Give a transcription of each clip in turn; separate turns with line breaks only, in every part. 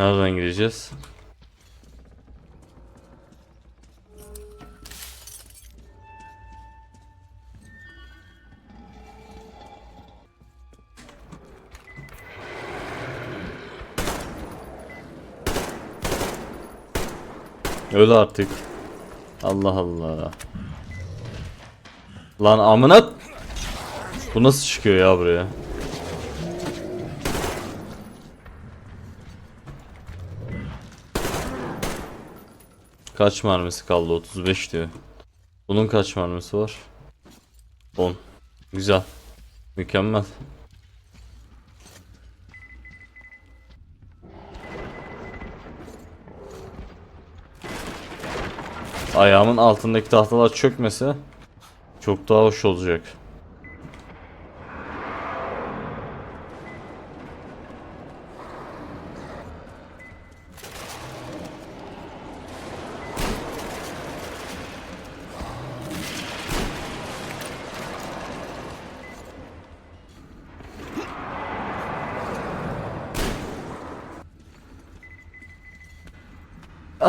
Nereden gireceğiz? Öl artık. Allah Allah. Lan amına Bu nasıl çıkıyor ya buraya? Kaç mermisi kaldı? 35 diyor. Bunun kaç mermisi var? 10. Güzel. Mükemmel. Ayağımın altındaki tahtalar çökmese çok daha hoş olacak.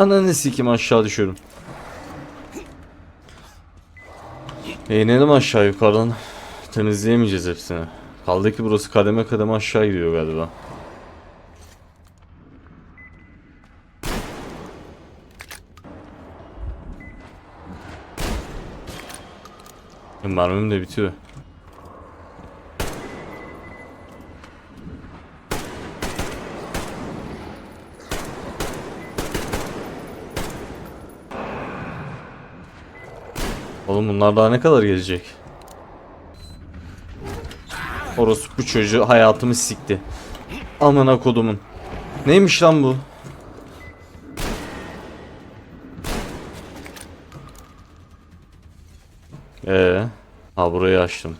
Ananı sikim aşağı düşüyorum. E inelim aşağı yukarıdan. Temizleyemeyeceğiz hepsini. Kaldı ki burası kademe kademe aşağı gidiyor galiba. Mermim de bitiyor. Oğlum bunlar daha ne kadar gelecek? Orospu çocuğu hayatımı sikti. Amına kodumun. Neymiş lan bu? Ee, ha burayı açtım.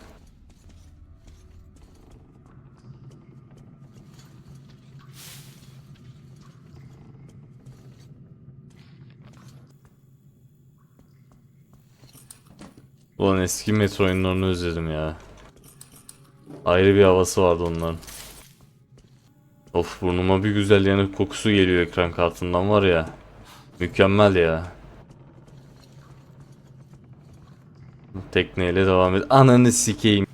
Ulan eski metro oyunlarını özledim ya. Ayrı bir havası vardı onların. Of burnuma bir güzel yanık kokusu geliyor ekran kartından var ya. Mükemmel ya. Tekneyle devam et. Ananı sikeyim.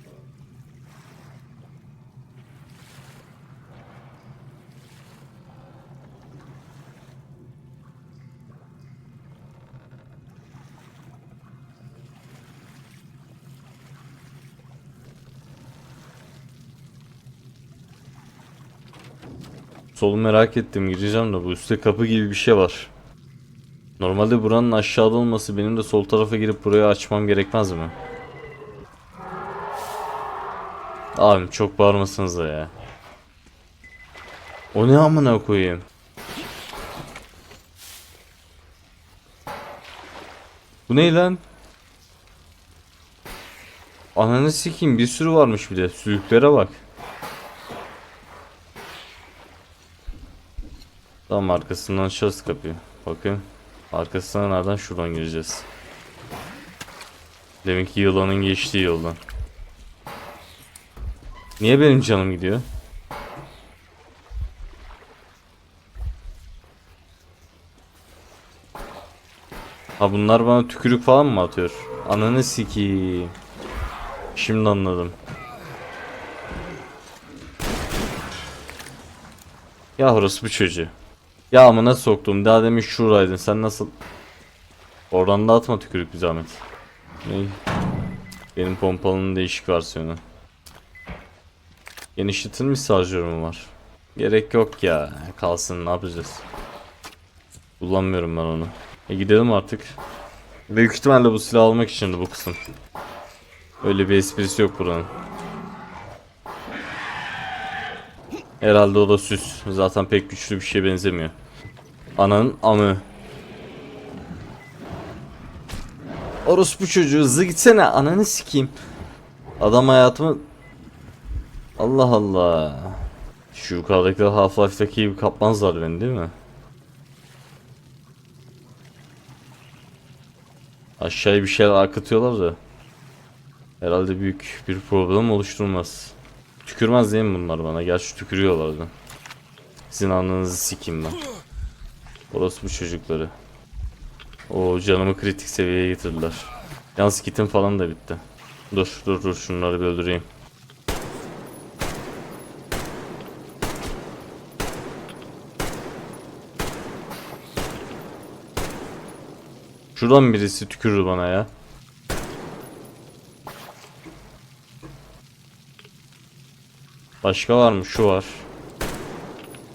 Solu merak ettim gireceğim de bu üstte kapı gibi bir şey var. Normalde buranın aşağıda olması benim de sol tarafa girip burayı açmam gerekmez mi? Abim çok bağırmasanız da ya. O ne amına koyayım? Bu ne lan? Ananı sikeyim bir sürü varmış bir de. Sülüklere bak. Tamam arkasından açacağız kapıyı. Bakın. Arkasından nereden şuradan gireceğiz. Demek ki yılanın geçtiği yoldan. Niye benim canım gidiyor? Ha bunlar bana tükürük falan mı atıyor? Ananı sikeyim. Şimdi anladım. Ya orası bu çocuğu. Ya amına soktum. Daha demin şuradaydın. Sen nasıl... Oradan da atma tükürük bir zahmet. Ney? Benim pompalının değişik versiyonu. Genişletilmiş şarjörüm var. Gerek yok ya. Kalsın ne yapacağız? Kullanmıyorum ben onu. E gidelim artık. Büyük ihtimalle bu silahı almak için bu kısım. Öyle bir esprisi yok buranın. Herhalde o da süs. Zaten pek güçlü bir şeye benzemiyor. Ananın amı. Orospu çocuğu hızlı gitsene ananı sikeyim. Adam hayatımı Allah Allah. Şu yukarıdaki Half-Life'daki gibi kapmazlar beni değil mi? Aşağıya bir şeyler akıtıyorlar da. Herhalde büyük bir problem oluşturmaz. Tükürmez değil mi bunlar bana? Gerçi tükürüyorlardı. Sizin anınızı sikeyim ben. Orası bu çocukları. O canımı kritik seviyeye getirdiler. Yalnız kitim falan da bitti. Dur dur dur şunları bir öldüreyim. Şuradan birisi tükürür bana ya. Başka var mı? Şu var.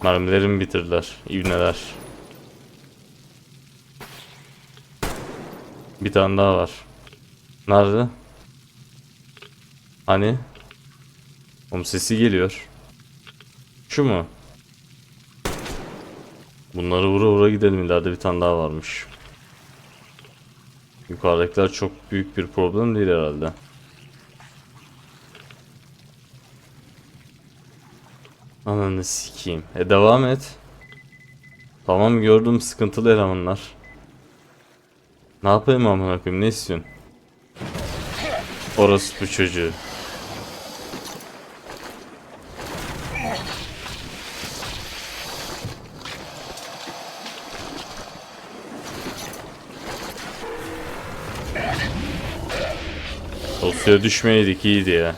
Mermilerimi bitirdiler. İbneler. Bir tane daha var. Nerede? Hani? Oğlum sesi geliyor. Şu mu? Bunları vura vura gidelim. İleride bir tane daha varmış. Yukarıdakiler çok büyük bir problem değil herhalde. Ananı sikeyim. E devam et. Tamam gördüm sıkıntılı elemanlar. Ne yapayım amına koyayım ne istiyorsun? Orası bu çocuğu. O suya düşmeydik iyiydi ya.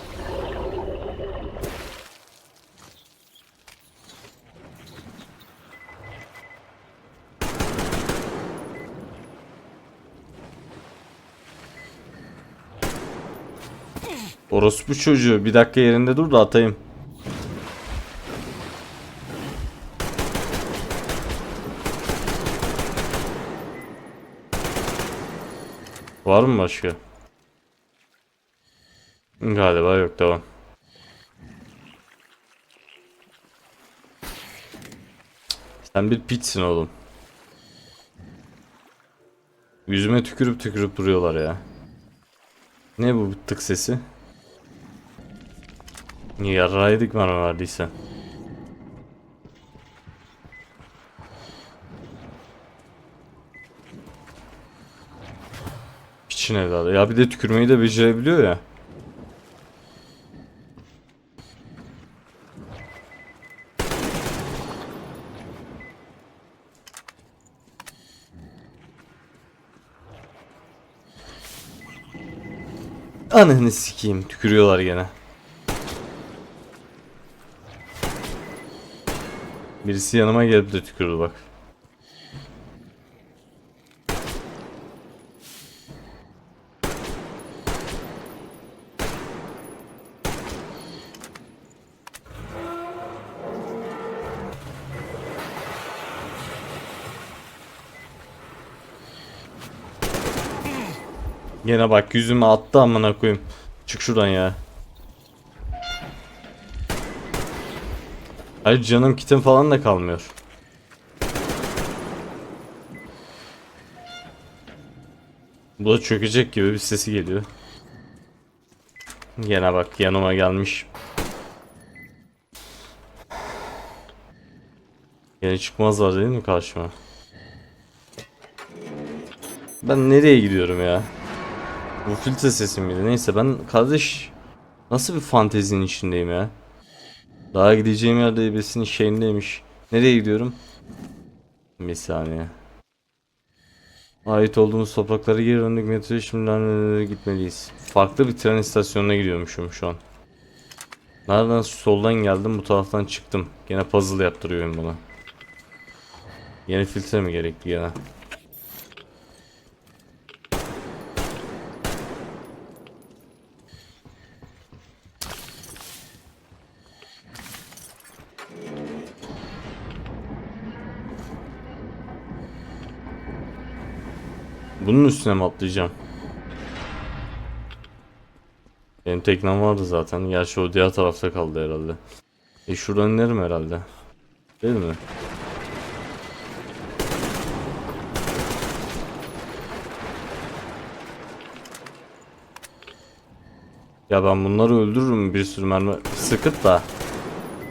Orospu çocuğu bir dakika yerinde dur da atayım. Var mı başka? Galiba yok devam. Sen bir pitsin oğlum. Yüzüme tükürüp tükürüp duruyorlar ya. Ne bu tık sesi? Yarraydık bana verdiyse. Piçin evladı. Ya bir de tükürmeyi de becerebiliyor ya. Ananı sikeyim. Tükürüyorlar gene. Birisi yanıma gelip de tükürdü bak. Gene bak yüzüme attı amına koyayım. Çık şuradan ya. Hayır canım kitim falan da kalmıyor. Bu da çökecek gibi bir sesi geliyor. Gene bak yanıma gelmiş. Gene çıkmazlar değil mi karşıma? Ben nereye gidiyorum ya? Bu filtre sesim miydi? Neyse ben kardeş nasıl bir fantezinin içindeyim ya? Daha gideceğim yerde ebesinin şeyindeymiş. Nereye gidiyorum? Bir saniye. Ait olduğumuz topraklara geri döndük metro şimdiden gitmeliyiz. Farklı bir tren istasyonuna gidiyormuşum şu an. Nereden soldan geldim bu taraftan çıktım. Gene puzzle yaptırıyorum buna. Yeni filtre mi gerekli gene? Bunun üstüne mi atlayacağım? Benim teknem vardı zaten. Gerçi o diğer tarafta kaldı herhalde. E şuradan inerim herhalde. Değil mi? Ya ben bunları öldürürüm bir sürü mermi sıkıp da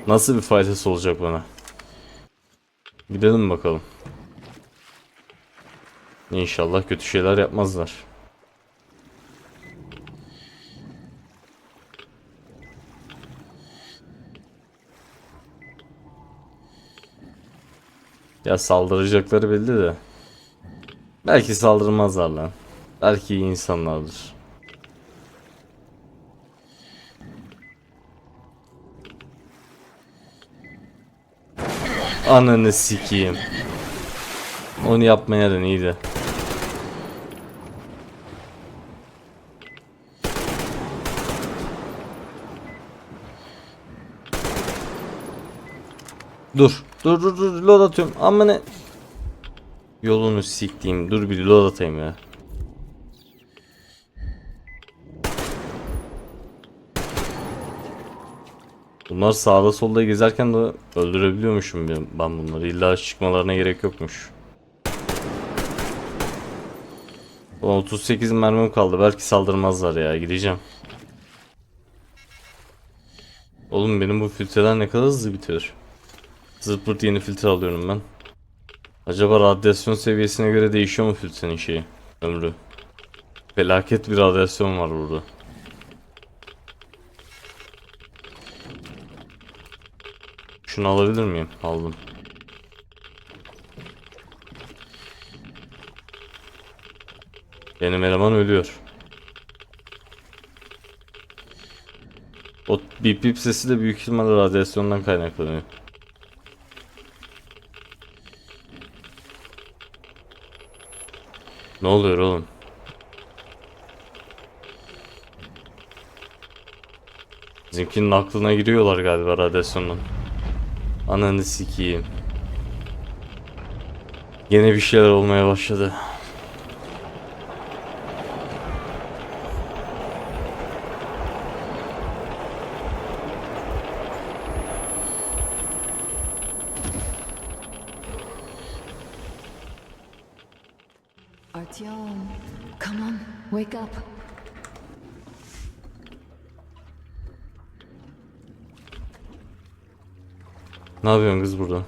nasıl bir faydası olacak bana? Gidelim bakalım. İnşallah kötü şeyler yapmazlar. Ya saldıracakları belli de. Belki saldırmazlar lan. Belki iyi insanlardır. Ananı sikeyim. Onu yapmaya da iyiydi. Dur. Dur dur dur load atıyorum. Amma ne? Yolunu siktiğim. Dur bir load atayım ya. Bunlar sağda solda gezerken de öldürebiliyormuşum ben bunları. İlla çıkmalarına gerek yokmuş. Ulan 38 mermim kaldı. Belki saldırmazlar ya. Gideceğim. Oğlum benim bu filtreler ne kadar hızlı bitiyor. Zırt yeni filtre alıyorum ben. Acaba radyasyon seviyesine göre değişiyor mu filtrenin şeyi? Ömrü. Felaket bir radyasyon var burada. Şunu alabilir miyim? Aldım. Benim eleman ölüyor. O bip bip sesi de büyük ihtimalle radyasyondan kaynaklanıyor. Ne oluyor oğlum? Bizimkinin aklına giriyorlar galiba radyasyondan. Ananı sikeyim. Yine bir şeyler olmaya başladı. Ne yapıyorsun kız burada?